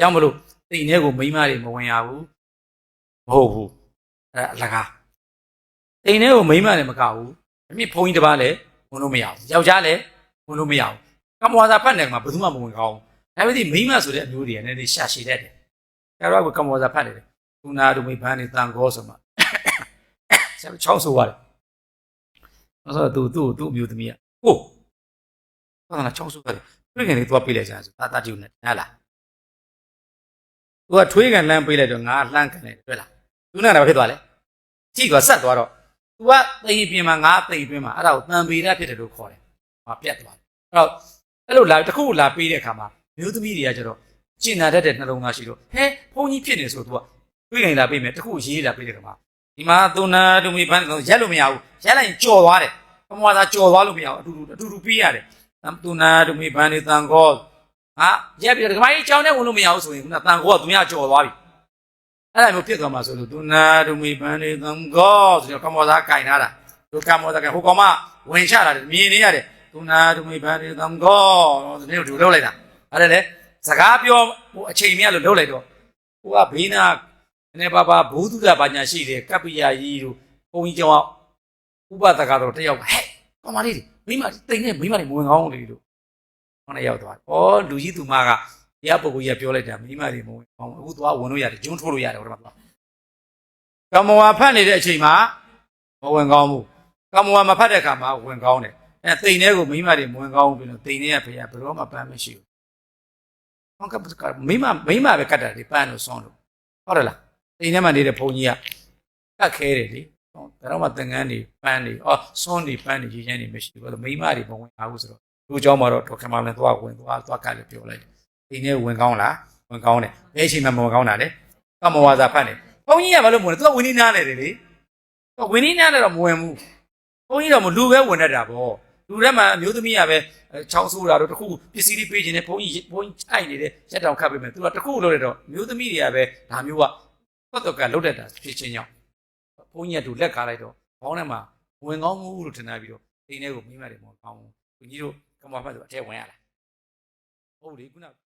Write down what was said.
ကြောင့်မလို့တိမ်ထဲကိုမိန်းမတွေမဝင်ရဘူးမဟုတ်ဘူးအဲအလကားတိမ်ထဲကိုမိန်းမတွေမကဘူးအမြင့်ဘုန်းကြီးတစ်ပါးလည်းဝင်လို့မရဘူးယောက်ျားလည်းဝင်လို့မရဘူးကမ္မဝါစာဖတ်တယ်မှာဘယ်သူမှမဝင်ကောင်းဘူးဒါပေမဲ့မိန်းမဆိုတဲ့အမျိုးတွေကလည်းနည်းနည်းရှာရှည်တတ်တယ်ကျတော့ကကမ္မဝါစာဖတ်တယ်သူနာတို့မိဘန်းနေတန်ကောဆိုမှဆက်ချောင်းဆိုရတယ်အဲ့ဆိုသူသူ့သူ့အမျိုးသမီးကကိုဘာသာချောင်းဆိုရတယ်တွေ့ခင်လေးသွားပြေးလိုက်ကြဆိုတာတာတီဦးနဲ့ဟဲ့လား သူကထွေးကန်လှမ်းပေးလိုက်တော့ငါလှမ်းကန်လိုက်တွေ့လားသူနဲ့တော့ဖြစ်သွားလဲကြည့်သွားဆက်သွားတော့ तू ကသိရင်ပြင်မှာငါသိရင်တွင်းမှာအဲ့ဒါကိုတန်ပေရဖြစ်တယ်လို့ခေါ်တယ်။ဟာပြတ်သွားတယ်။အဲ့တော့အဲ့လိုလာတစ်ခုလာပေးတဲ့အခါမှာမျိုးသမီးတွေကကျတော့ကျင်နာတတ်တဲ့နှလုံးသားရှိတော့ဟဲဖုန်းကြီးဖြစ်နေဆို तू ကတွေးကန်လာပေးမယ်တစ်ခုရေးလာပေးတဲ့အခါမှာဒီမှာသူနာတူမီဘန်းတော့ရက်လို့မရဘူးရက်လိုက်ရင်ကြော်သွားတယ်။ဘမွာသာကြော်သွားလို့မရဘူးအတူတူအတူတူပေးရတယ်။သူနာတူမီဘန်းနေတန်ကော ဟာရက်ပြီးတော့ဒီမှာကြီးကြောင်းနဲ့ဝင်လို့မရဘူးဆိုရင်ခုနတန်ကောကသူများကြော်သွားပြီ။အဲ့ဒါမျိုးဖြစ်သွားမှာဆိုလို့သူနာတူမီဘန်းနေတန်ကောဆိုတော့ကမောသာကင်ထားတာသူကမောသာကဟိုကောင်မဝင်ချလာတယ်မြင်နေရတယ်သူနာတူမီဘန်းနေတန်ကောဒီနေ့တို့လောက်လိုက်တာအဲ့ဒါလေစကားပြောဟိုအချိန်မြတ်လို့လောက်လိုက်တော့ဟိုကဘေးနာနည်းပါးပါဘုသူဒ္ဓဘာညာရှိတယ်ကပ္ပိယကြီးတို့ဘုန်းကြီးကျောင်းဥပဒကတော့တယောက်ကဟဲ့ကောင်မလေးတွေမိမတိတ်နေမိမတွေမဝင်ကောင်းလေလို့ ဟောနေရောက်သွားတယ်ဩလူကြီးသူမကတရားပုဂ္ဂိုလ်ကြီးကပြောလိုက်တာမိမတွေမဝင်ကောင်းအခုသွားဝင်လို့ရတယ်ဂျွန်းထိုးလို့ရတယ်ဟိုမှာသွားကမ္မဝါဖတ်နေတဲ့အချိန်မှာမဝင်ကောင်းဘူးကမ္မဝါမဖတ်တဲ့အခါမှာဝင်ကောင်းတယ်အဲတိန်ထဲကိုမိမတွေမဝင်ကောင်းဘူးပြီးတော့တိန်ထဲကဖေကဘယ်တော့မှပန်းမရှိဘူးဟောကကမိမမိမပဲကတ်တာလေပန်းလို့ဆွန်းလို့ဟုတ်တယ်လားတိန်ထဲမှာနေတဲ့ဘုန်းကြီးကကတ်ခဲတယ်လေဟောဒါတော့မှသင်္ကန်းတွေပန်းတွေအော်ဆွန်းတွေပန်းတွေရေးချမ်းတွေမရှိဘူးမိမတွေမဝင်ပါဘူးဆိုတော့ လူเจ้าမှာတော့ဒေါက်တာမလည်းသွားဝင်သွားသွားကတ်လို့ပြောလိုက်တယ်တိန်ထဲဝင်ကောင်းလားဝင်ကောင်းတယ်ဘယ်အချိန်မှမဝင်ကောင်းတာလဲကမ္မဝါစာဖတ်နေဘုန်းကြီးကဘာလို့မဝင်လဲသူကဝင်နေနားလေတယ်လေသူကဝင်နေနားလေတော့မဝင်ဘူးဘုန်းကြီးတော့မလူပဲဝင်တတ်တာပေါ့လူထဲမှာအမျိုးသမီးကပဲချောင်းဆိုးတာတော့တခုပစ္စည်းလေးပေးခြင်းနဲ့ဘုန်းကြီးဘုန်းကြီးအိုက်နေတဲ့ရက်တောင်ခတ်ပေးမယ်သူကတခုလို့ရတော့အမျိုးသမီးတွေကပဲဒါမျိုးကပတ်တော့ကလုတ်တတ်တာဖြစ်ချင်းကြောင့်ဘုန်းကြီးကတူလက်ကားလိုက်တော့ဘောင်းထဲမှာဝင်ကောင်းမှုလို့ထင်တာပြီးတော့အိမ်ထဲကိုမိမတယ်မကောင်း ဘူးဘုန်းကြီးတို့ကမ္ဘာဖတ်ဆိုအထက်ဝင်ရလားဟုတ်လေခုန